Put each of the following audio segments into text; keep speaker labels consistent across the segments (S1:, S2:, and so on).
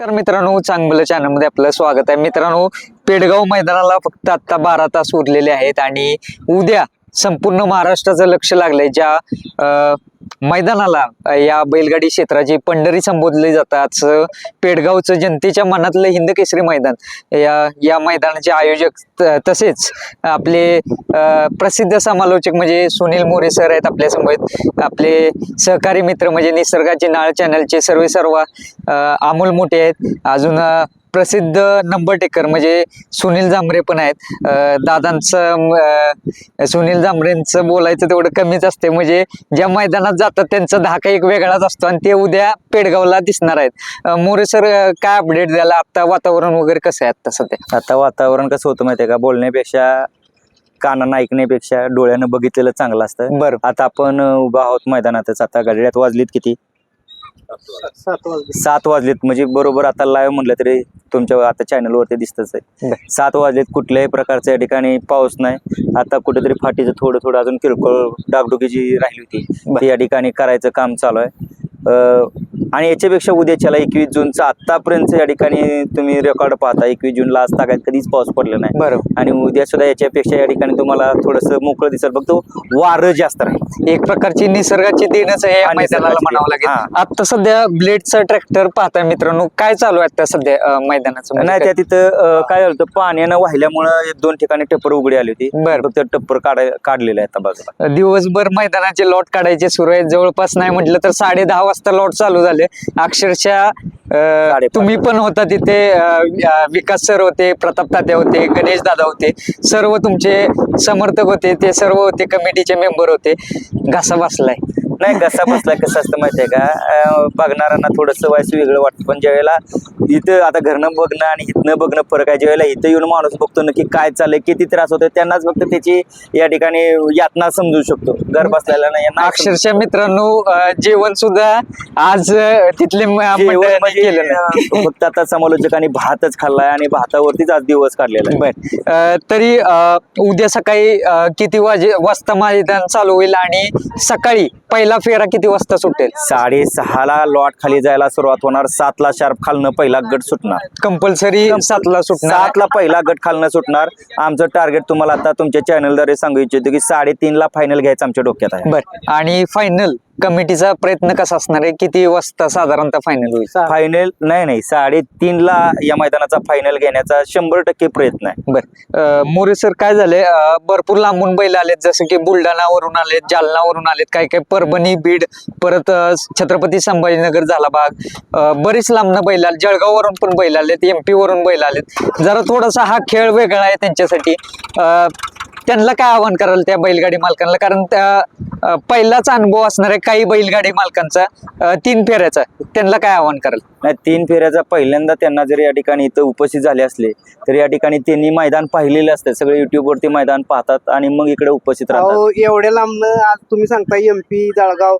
S1: तर मित्रांनो चांगलं चॅनलमध्ये आपलं स्वागत आहे. मित्रांनो पेडगाव मैदानाला फक्त आता बारा तास उरलेले आहेत आणि उद्या संपूर्ण महाराष्ट्राचं लक्ष लागलंय ज्या मैदानाला. या बैलगाडी क्षेत्राची पंढरी संबोधले जातात. पेडगावचं जनतेच्या मनातलं हिंद केसरी मैदान. या या मैदानाचे आयोजक तसेच आपले प्रसिद्ध समालोचक म्हणजे सुनील मोरे सर आहेत आपल्यासमोर आपले सहकारी मित्र म्हणजे निसर्गाचे नाळ चॅनलचे सर्वे सर्व अमोल मोठे आहेत. अजून प्रसिद्ध नंबर टेकर म्हणजे सुनील जांभरे पण आहेत. दादांचं सुनील जांभरेंचं बोलायचं तेवढं कमीच असते. म्हणजे ज्या मैदानात जातात त्यांचा धाका एक वेगळाच असतो आणि ते उद्या पेडगावला दिसणार आहेत. मोरे सर काय अपडेट द्यायला आता वातावरण वगैरे कसं आहे आता सध्या?
S2: आता वातावरण कसं होतं माहितीये का? बोलण्यापेक्षा कानानं ऐकण्यापेक्षा डोळ्यानं बघितलेलं चांगलं असतं.
S1: बरं.
S2: आता आपण उभा आहोत मैदानातच. आता गाड्यात वाजलीत किती?
S3: सात वाजले.
S2: सात वाजलेत. म्हणजे बरोबर आता लाईव्ह म्हटलं तरी तुमच्या आता चॅनलवरती दिसतच आहे. सात वाजलेत कुठल्याही प्रकारच्या या ठिकाणी पाऊस नाही. आता कुठेतरी फाटीचं थोडं थोडं अजून किरकोळ डागडुगी जी राहिली होती या ठिकाणी करायचं काम चालू आहे. आणि याच्यापेक्षा उद्याच्याला एकवीस जूनचा आतापर्यंत या ठिकाणी तुम्ही रेकॉर्ड पाहता. एकवीस जूनला आज तागायत कधीच पाऊस पडला नाही.
S1: बरोबर
S2: आणि उद्या सुद्धा याच्यापेक्षा या ठिकाणी तुम्हाला थोडस मोकळं दिसेल. फक्त वारं जास्त राहील.
S1: एक प्रकारची निसर्गाची देणच आहे या
S2: हा,
S1: मैदानाला
S2: निसर्गाची
S1: म्हणावं. लागेल. आता सध्या ब्लेडचा ट्रॅक्टर पाहताय मित्रांनो. काय चालू आहे आता सध्या मैदानाचं? म्हणजे
S2: नाही त्या तिथं काय झालं होतं? पाण्यानं वाहिल्यामुळं एक दोन ठिकाणी टप्पर उघडी आली होती.
S1: बरं.
S2: फक्त टप्पर काढाय काढलेलं आहे आता बाजूला.
S1: दिवसभर मैदानाचे लॉट काढायचे सुरू आहेत. जवळपास नाही म्हटलं तर साडे दहा वाजता लॉट चालू झाले. अक्षरशः. तुम्ही पण होता तिथे विकास सर होते प्रताप तात्या होते गणेश दादा होते. सर्व तुमचे समर्थक होते ते सर्व होते कमिटीचे मेंबर होते. घासा बसलाय.
S2: नाही कसा बसलाय कसं असतं माहितीये का? अं, बघणाऱ्यांना थोडस वयस वेगळं वाटतं. पण ज्यावेळेला इथं आता घरनं बघणं आणि इथनं बघणं फरक आहे ज्यावेळेला इथं येऊन माणूस बघतो नक्की काय चाललंय किती त्रास होतोय त्यांनाच फक्त त्याची या ठिकाणी यातना समजू शकतो. घर बसलेला नाही यांना
S1: अक्षरशः मित्रांनो अं, जेवण सुद्धा आज अं, तिथले म-
S2: जेवण
S1: मंडळांनी
S2: म्हणजे
S1: केलं नाही.
S2: अं, फक्त आता समालोचकांनी भातच खाल्लाय आणि भातावरतीच आज दिवस काढलेला आहे.
S1: बर. अं, तरी अं, उद्या सकाळी अं, किती वाजे वाजता मैदान चालू होईल आणि सकाळी पहिला फेरा किती वाजता सुटेल?
S2: साडेसहाला लॉट खाली जायला सुरुवात होणार. सातला शार्प खालनं पहिला गट सुटणार.
S1: कंपल्सरी सातला सुटणार?
S2: सातला पहिला गट खालनं सुटणार. आमचं टार्गेट तुम्हाला आता तुमच्या चॅनलद्वारे सांगू इच्छितो की साडेतीनला फायनल घ्यायचं आमच्या डोक्यात आहे.
S1: बर. आणि फायनल कमिटीचा प्रयत्न कसा असणार आहे? किती वाजता साधारणतः फायनल होईल?
S2: फायनल नाही नाही साडेतीनला या मैदानाचा फायनल घेण्याचा शंभर टक्के प्रयत्न आहे.
S1: बर. मोरे सर काय झाले भरपूर लांबून बैल आलेत जसं की बुलढाणावरून आलेत जालनावरून आलेत काही काही परभणी बीड परत छत्रपती संभाजीनगर झाला भाग बरीच लांबनं बैल आले जळगाववरून पण बैल आलेत एमपी वरून बैल आलेत. जरा थोडासा हा खेळ वेगळा आहे त्यांच्यासाठी. त्यांना काय आव्हान कराल त्या बैलगाडी मालकांना? कारण त्या पहिलाच अनुभव असणार आहे काही बैलगाडी मालकांचा तीन फेऱ्याचा. त्यांना काय आव्हान कराल?
S2: नाही तीन फेऱ्याचा पहिल्यांदा त्यांना जर या ठिकाणी इथं उपस्थित झाले असले तर या ठिकाणी त्यांनी मैदान पाहिलेले असते. सगळे युट्यूबवरती मैदान पाहतात आणि मग इकडे उपस्थित राहतात.
S3: एवढ्या लांबनं आज तुम्ही सांगता एमपी जळगाव.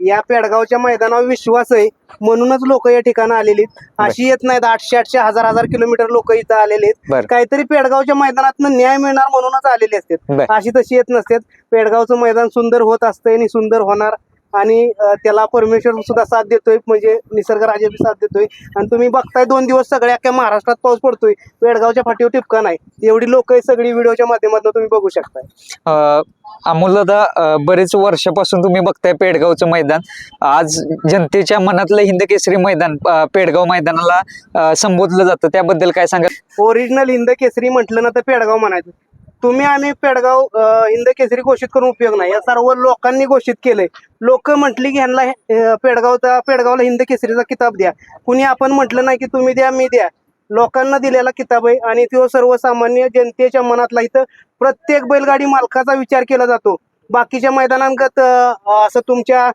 S3: या पेडगावच्या मैदानावर विश्वास आहे म्हणूनच लोक या ठिकाणी आलेली आहेत. अशी येत नाहीत आठशे आठशे हजार हजार किलोमीटर लोक इथं आलेले
S1: बर.
S3: काहीतरी पेडगावच्या मैदानात न्याय मिळणार म्हणूनच आलेले
S1: बर.
S3: असतात अशी तशी येत नसतात पेडगावचं मैदान सुंदर होत असतंय आणि सुंदर होणार आणि त्याला परमेश्वर सुद्धा साथ देतोय म्हणजे निसर्गराजा बी साथ देतोय. आणि तुम्ही बघताय दोन दिवस सगळ्या अख्ख्या महाराष्ट्रात पाऊस पडतोय. पेडगावच्या फाटीवर टिपका नाही. एवढी लोक सगळी व्हिडिओच्या माध्यमातून तुम्ही बघू शकताय.
S1: अ, अमोल दादा बरेच वर्षापासून तुम्ही बघताय पेडगावचं मैदान. आज जनतेच्या मनातलं हिंद केसरी मैदान पेडगाव मैदानाला संबोधलं जातं. त्याबद्दल काय सांगाल?
S3: ओरिजिनल हिंद केसरी म्हटलं ना तर पेडगाव म्हणायचं. तुम्ही आम्ही पेडगाव हिंद केसरी घोषित करून उपयोग नाही. या सर्व लोकांनी घोषित केलंय. लोक म्हटली की ह्यांना पेडगावचा पेडगावला हिंद केसरीचा किताब द्या. कुणी आपण म्हटलं नाही की तुम्ही द्या मी द्या. लोकांना दिलेला किताब आहे आणि तो सर्वसामान्य जनतेच्या मनातला इथं प्रत्येक बैलगाडी मालकाचा विचार केला जातो. बाकीच्या मैदानांगत असं तुमच्या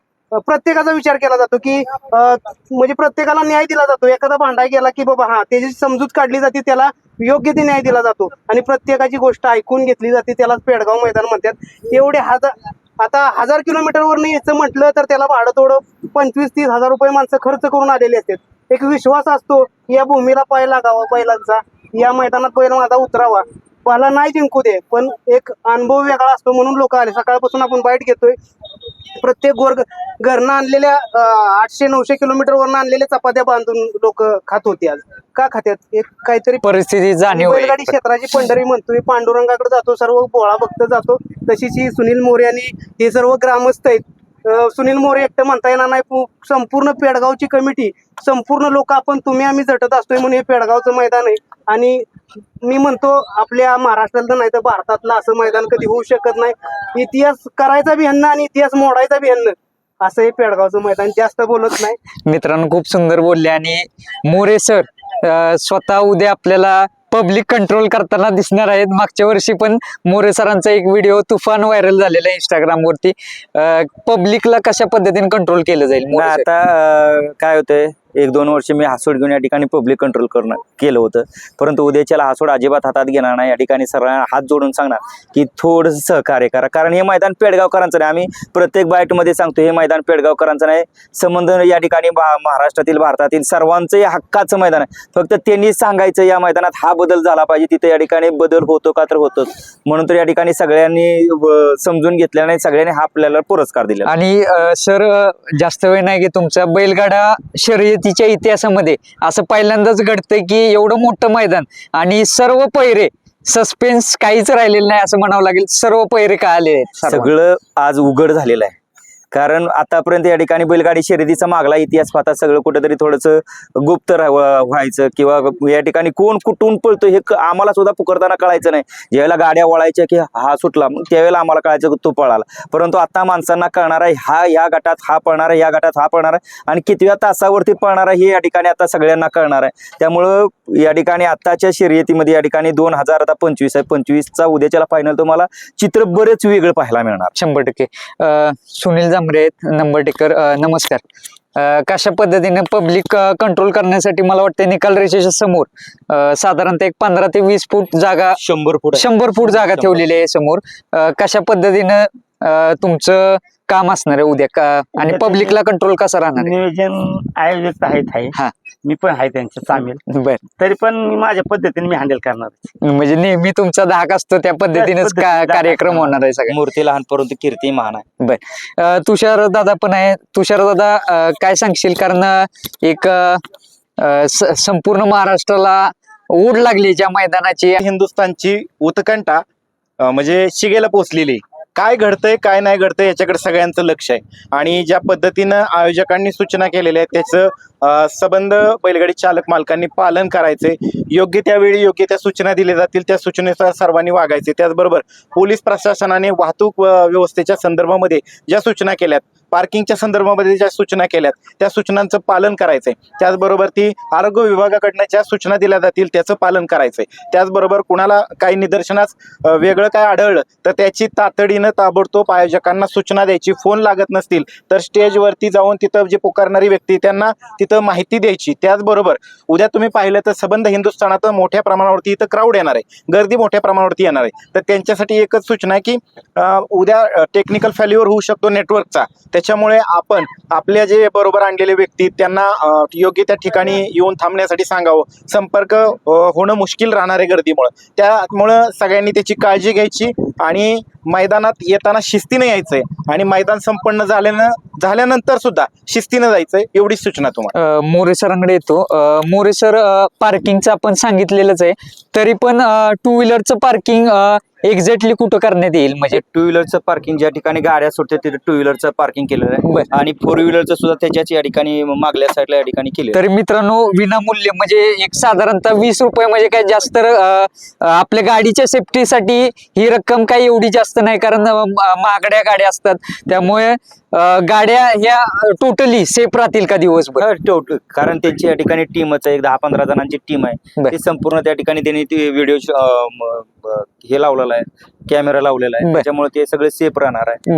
S3: प्रत्येकाचा विचार केला जातो की अं, म्हणजे प्रत्येकाला न्याय दिला जातो. एखादा भांडा गेला की बाबा हा त्याची समजूत काढली जाते त्याला योग्य ते न्याय दिला जातो. आणि प्रत्येकाची गोष्ट ऐकून घेतली जाते त्यालाच पेडगाव मैदान म्हणतात. एवढे हजार आता हजार किलोमीटरवर यायचं म्हटलं तर त्याला भाडं थोडं पंचवीस तीस हजार रुपये माणसं खर्च करून आलेली असतात. एक विश्वास असतो या भूमीला पाय लागावा बैलांचा या मैदानात बैल माझा उतरावा. मला नाही जिंकू दे पण एक अनुभव वेगळा असतो म्हणून लोक आले. सकाळपासून आपण बाईट घेतोय. प्रत्येक गोर घरनं आणलेल्या आठशे नऊशे किलोमीटर वरनं आणलेल्या चपात्या बांधून लोक खात होती आज. का खात्यात एक काहीतरी
S1: परिस्थिती जाणीव.
S3: बैलगाडी क्षेत्राची पंढरी म्हणतोय. पांडुरंगाकडे जातो सर्व बोळा भक्त जातो. तशीच ही सुनील मोरे आणि हे सर्व ग्रामस्थ आहेत. सुनील मोरे एकटं म्हणता येणार नाही. संपूर्ण पेडगावची कमिटी संपूर्ण लोक आपण तुम्ही आम्ही झटत असतोय म्हणून हे पेडगावचं मैदान आहे. आणि मी म्हणतो आपल्या महाराष्ट्रातलं नाही तर भारतातलं असं मैदान कधी होऊ शकत नाही. इतिहास करायचा बी ह्यांना आणि इतिहास मोडायचा बी ह्यांना. असं हे पेडगावचं मैदान जास्त बोलत नाही.
S1: मित्रांनो खूप सुंदर बोलले आणि मोरे सर स्वतः उद्या आपल्याला पब्लिक कंट्रोल करताना दिसणार आहेत. मागच्या वर्षी पण मोरे सरांचा एक व्हिडिओ तुफान व्हायरल झालेला आहे इंस्टाग्राम वरती. पब्लिकला कशा पद्धतीने कंट्रोल केलं जाईल?
S2: आता अं, काय होतंय? एक दोन वर्ष मी हासोड घेऊन या ठिकाणी पब्लिक कंट्रोल करणं केलं होतं. परंतु उद्याच्याला हासोड अजिबात हातात घेणार नाही. या ठिकाणी सर्वांना हात जोडून सांगणार की थोडंसं सहकार्य करा. कारण हे मैदान पेडगावकरांचं नाही. आम्ही प्रत्येक बाईटमध्ये सांगतो हे मैदान पेडगावकरांचं नाही. संबंध या ठिकाणी महाराष्ट्रातील भारतातील सर्वांचं हे हक्काचं मैदान आहे. फक्त त्यांनी सांगायचं या मैदानात हा बदल झाला पाहिजे. तिथे या ठिकाणी बदल होतो का तर होतोच. म्हणून तर या ठिकाणी सगळ्यांनी समजून घेतल्याने नाही. सगळ्यांनी हा आपल्याला पुरस्कार दिला
S1: आणि सर जास्त वेळ नाही की तुमच्या बैलगाडा शर्यतीच्या इतिहासामध्ये असं पहिल्यांदाच घडतंय की एवढं मोठं मैदान आणि सर्व पैरे सस्पेन्स काहीच राहिलेलं नाही असं म्हणावं लागेल. सर्व पैरे काय आले
S2: सगळं आज उघड झालेलं आहे. कारण आतापर्यंत या ठिकाणी बैलगाडी शर्यतीचा मागला इतिहास पाहता सगळं कुठेतरी थोडंसं गुप्त व्हायचं किंवा या ठिकाणी कोण कुठून पळतो हे आम्हाला सुद्धा पुकारताना कळायचं नाही. ज्यावेळेला गाड्या वळायच्या की हा सुटला मग त्यावेळेला आम्हाला कळायचं की तो पळाला. परंतु आता माणसांना कळणार आहे हा या गटात हा पळणार आहे या गटात हा पळणार आहे आणि कितव्या तासावरती पळणार आहे हे या ठिकाणी आता सगळ्यांना कळणार आहे. त्यामुळं या ठिकाणी आताच्या शर्यतीमध्ये या ठिकाणी दोन हजार आता पंचवीस आहे. पंचवीसचा उद्याच्याला फायनल तुम्हाला चित्र बरेच वेगळं पाहायला मिळणार.
S1: शंभर टक्के. अं, सुनील जांभरे आहेत नंबर टेकर अं, नमस्कार कशा पद्धतीने पब्लिक कंट्रोल करण्यासाठी मला वाटतं निकाल रेषेच्या समोर साधारणतः एक पंधरा ते वीस फूट जागा
S2: शंभर फूट
S1: शंभर फूट जागा. ठेवलेली आहे समोर. कशा पद्धतीनं तुमचं काम असणार आहे उद्या का? आणि पब्लिकला कंट्रोल कसा राहणार
S4: नियोजन आयोजक आहेत
S1: हा.
S4: आहे मी पण आहे त्यांच्या सामील.
S1: बर.
S4: तरी पण मी माझ्या पद्धतीने मी हँडल करणार
S1: म्हणजे नेहमी तुमचा धाक असतो त्या पद्धतीनेच
S4: पद्धतीने
S1: का-
S4: धाक
S1: कार्यक्रम. होणार आहे सगळं
S2: मूर्ती लहान परंतु कीर्ती महान आहे.
S1: अं, तुषार दादा पण आहे. तुषार दादा अं, काय सांगशील? कारण अं, एक अं, स- संपूर्ण महाराष्ट्राला ओढ लागली ज्या मैदानाची.
S5: हिंदुस्थानची उत्कंठा अं, म्हणजे शिगेला पोचलेली काय घडतंय काय नाही घडतंय याच्याकडे सगळ्यांचं लक्ष आहे. आणि ज्या पद्धतीनं आयोजकांनी सूचना केलेल्या आहेत त्याचं सबंध संबंध बैलगाडी चालक मालकांनी पालन करायचे योग्य त्यावेळी योग्य त्या सूचना दिल्या जातील त्या सूचनेनुसार सर्वांनी वागायचे त्याचबरोबर पोलीस प्रशासनाने वाहतूक व्यवस्थेच्या संदर्भामध्ये ज्या सूचना केल्यात पार्किंगच्या संदर्भामध्ये ज्या सूचना केल्यात त्या सूचनांचं पालन करायचंय. त्याचबरोबर ती आरोग्य विभागाकडनं ज्या सूचना दिल्या जातील त्याचं पालन करायचंय. त्याचबरोबर कुणाला काही निदर्शनास वेगळं काय आढळलं तर त्याची तातडीनं ताबडतोब आयोजकांना सूचना द्यायची. फोन लागत नसतील तर स्टेजवरती जाऊन तिथं जे पुकारणारी व्यक्ती त्यांना तिथं माहिती द्यायची. त्याचबरोबर उद्या तुम्ही पाहिलं तर सबंध हिंदुस्थानात मोठ्या प्रमाणावरती इथं क्राऊड येणार आहे. गर्दी मोठ्या प्रमाणावरती येणार आहे. तर त्यांच्यासाठी एकच सूचना आहे की उद्या टेक्निकल फेल्युअर होऊ शकतो नेटवर्कचा त्याच्यामुळे आपण आपल्या जे बरोबर आणलेले व्यक्ती त्यांना योग्य त्या ठिकाणी येऊन थांबण्यासाठी सांगावं. संपर्क होणं मुश्किल राहणार आहे गर्दीमुळं. त्यामुळं सगळ्यांनी त्याची काळजी घ्यायची. आणि मैदानात येताना शिस्तीने यायचंय. आणि मैदान संपन्न झाल्यानं झाल्यानंतर सुद्धा शिस्तीनं जायचंय एवढीच सूचना तुम्हाला.
S1: मोरे सरांकडे येतो. मोरे सर पार्किंगचं आपण सांगितलेलंच आहे. तरी पण टू व्हीलरचं पार्किंग एक्झॅक्टली कुठं करण्यात येईल? म्हणजे
S2: टू व्हीलरचं पार्किंग ज्या ठिकाणी गाड्या सुटते तिथे टू व्हीलरचं पार्किंग केलेलं आहे. आणि फोर व्हीलरचं सुद्धा त्याच्याच या ठिकाणी मागल्या साईडला या ठिकाणी केलं
S1: तरी मित्रांनो विनामूल्य म्हणजे एक साधारणतः वीस रुपये म्हणजे काय जास्त आपल्या गाडीच्या सेफ्टीसाठी ही रक्कम काही एवढी जास्त नाही कारण महागड्या गाड्या असतात. त्यामुळे गाड्या ह्या टोटली सेफ राहतील का दिवसभर?
S2: हा, टोट- कारण त्यांची या ठिकाणी टीमच आहे. एक दहा पंधरा जणांची टीम आहे. ती संपूर्ण त्या ठिकाणी त्यांनी ती व्हिडिओ हे लावलेला आहे. कॅमेरा लावलेला आहे. त्याच्यामुळे ते सगळे सेफ राहणार आहे.